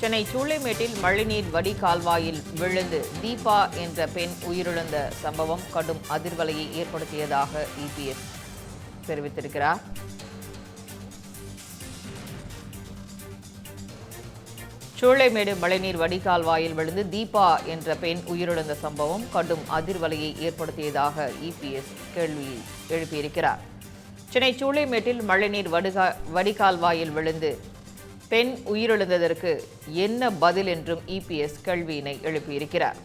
சென்னை சூளைமேட்டில் மழைநீர் வடிகால்வாயில் விழுந்து தீபா என்ற பெண் உயிரிழந்த சம்பவம் கடும் அதிர்வலையை ஏற்படுத்தியதாக இபிஎஸ் தெரிவித்திருக்கிறார். சூளைமேடு மழைநீர் வடிகால்வாயில் விழுந்து தீபா என்ற பெண் உயிரிழந்த சம்பவம் கடும் அதிர்வலையை ஏற்படுத்தியதாக இபிஎஸ் கேள்வி எழுப்பியிருக்கிறார். சென்னை சூளைமேட்டில் மழைநீர் வடிகா வடிகால்வாயில் விழுந்து பெண் உயிரிழந்ததற்கு என்ன பதில் என்றும் இபிஎஸ் கேள்வியினை எழுப்பியிருக்கிறார்.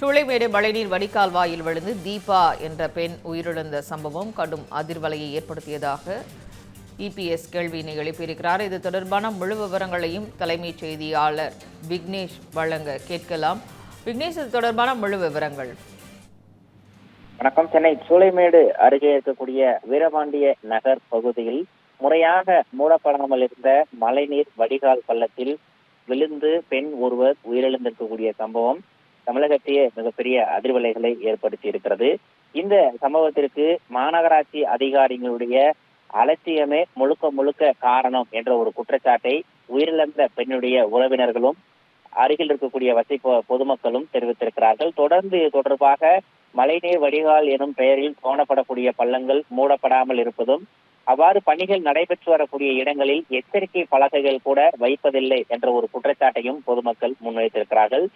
சூளைமேடு மழைநீர் வடிகால்வாயில் விழுந்து தீபா என்ற பெண் உயிரிழந்த சம்பவம் கடும் அதிர்வலையை ஏற்படுத்தியதாக இபிஎஸ் கேள்வியினை எழுப்பியிருக்கிறார். இது தொடர்பான முழு விவரங்களையும் தலைமைச் செய்தியாளர் விக்னேஷ் வழங்க கேட்கலாம். விக்னேஷ் இது தொடர்பான முழு விவரங்கள். வணக்கம் சென்னை சூளைமேடு அருகே இருக்கக்கூடிய வீரபாண்டிய நகர் பகுதியில் முறையாக மூடப்படாமல் இருந்த மழைநீர் வடிகால் பள்ளத்தில் விழுந்து பெண் ஒருவர் உயிரிழந்திருக்கக்கூடிய சம்பவம் தமிழகத்தையே மிகப்பெரிய அதிர்வலைகளை ஏற்படுத்தி இருக்கிறது இந்த சம்பவத்திற்கு மாநகராட்சி அதிகாரிகளுடைய அலட்சியமே முழுக்க முழுக்க காரணம் என்ற ஒரு குற்றச்சாட்டை உயிரிழந்த பெண்ணுடைய உறவினர்களும் அருகில் இருக்கக்கூடிய வசி பொதுமக்களும் தெரிவித்திருக்கிறார்கள். தொடர்ந்து தொடர்பாக மழைநீர் வடிகால் எனும் பெயரில் தோணப்படக்கூடிய பள்ளங்கள் மூடப்படாமல் இருப்பதும் அவ்வாறு பணிகள் நடைபெற்று வரக்கூடிய இடங்களில் எச்சரிக்கை பலகைகள் கூட வைப்பதில்லை என்ற ஒரு குற்றச்சாட்டையும் பொதுமக்கள் முன்வைத்திருக்கிறார்கள்.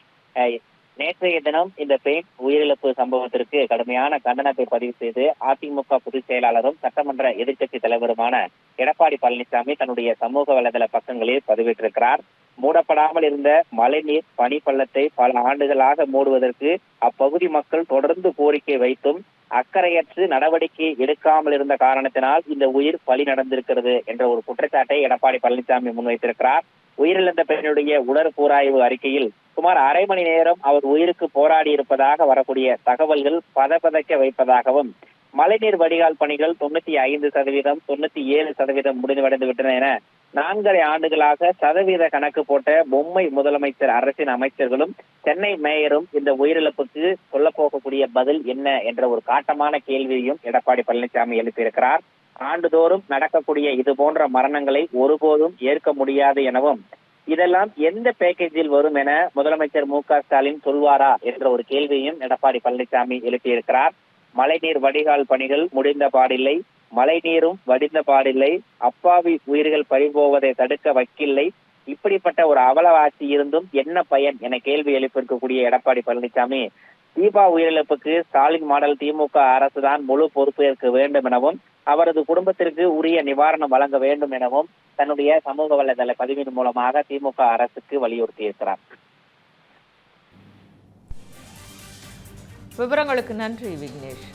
நேற்றைய தினம் இந்த பெண் உயிரிழப்பு சம்பவத்திற்கு கடுமையான கண்டனத்தை பதிவு செய்து அதிமுக பொதுச் செயலாளரும் சட்டமன்ற எதிர்க்கட்சி தலைவருமான எடப்பாடி பழனிசாமி தன்னுடைய சமூக வலைதள பக்கங்களில் பதிவிட்டிருக்கிறார். மூடப்படாமல் இருந்த மழைநீர் பனிப்பள்ளத்தை பல ஆண்டுகளாக மூடுவதற்கு அப்பகுதி மக்கள் தொடர்ந்து கோரிக்கை வைத்தும் அக்கறையற்று நடவடிக்கை எடுக்காமல் இருந்த காரணத்தினால் இந்த உயிர் பலி நடந்திருக்கிறது என்ற ஒரு குற்றச்சாட்டை எடப்பாடி பழனிசாமி முன்வைத்திருக்கிறார். உயிரிழந்த பெண்ணுடைய உடற்கூராய்வு அறிக்கையில் சுமார் அரை மணி நேரம் அவர் உயிருக்கு போராடி இருப்பதாக வரக்கூடிய தகவல்கள் பதபதைக்க வைப்பதாகவும் மழைநீர் வடிகால் பணிகள் தொண்ணூத்தி ஐந்து சதவீதம் தொண்ணூத்தி ஏழு சதவீதம் முடிவடைந்து விட்டன என நான்கரை ஆண்டுகளாக சதவீத கணக்கு போட்ட பொம்மை முதலமைச்சர் அரசின் அமைச்சர்களும் சென்னை மேயரும் இந்த உயிரிழப்புக்கு சொல்ல போகக்கூடிய பதில் என்ன என்ற ஒரு காட்டமான கேள்வியையும் எடப்பாடி பழனிசாமி எழுப்பியிருக்கிறார். ஆண்டுதோறும் நடக்கக்கூடிய இது போன்ற மரணங்களை ஒருபோதும் ஏற்க முடியாது எனவும் இதெல்லாம் எந்த பேக்கேஜில் வரும் என முதலமைச்சர் மு க ஸ்டாலின் சொல்வாரா என்ற ஒரு கேள்வியையும் எடப்பாடி பழனிசாமி எழுப்பியிருக்கிறார். மழைநீர் வடிகால் பணிகள் முடிந்த பாடில்லை. மழை நீரும் வடிந்த பாடில்லை. அப்பாவி உயிர்கள் பறிபோவதை தடுக்க வக்கில்லை. இப்படிப்பட்ட ஒரு அவல ஆட்சி இருந்தும் என்ன பயன் என கேள்வி எழுப்பியிருக்கக்கூடிய எடப்பாடி பழனிசாமி தீபா உயிரிழப்புக்கு ஸ்டாலின் மாடல் திமுக அரசுதான் முழு பொறுப்பேற்க வேண்டும் எனவும் அவரது குடும்பத்திற்கு உரிய நிவாரணம் வழங்க வேண்டும் எனவும் தன்னுடைய சமூக வலைதள பதிவின் மூலமாக திமுக அரசுக்கு வலியுறுத்தியிருக்கிறார். விவரங்களுக்கு நன்றி விக்னேஷ்.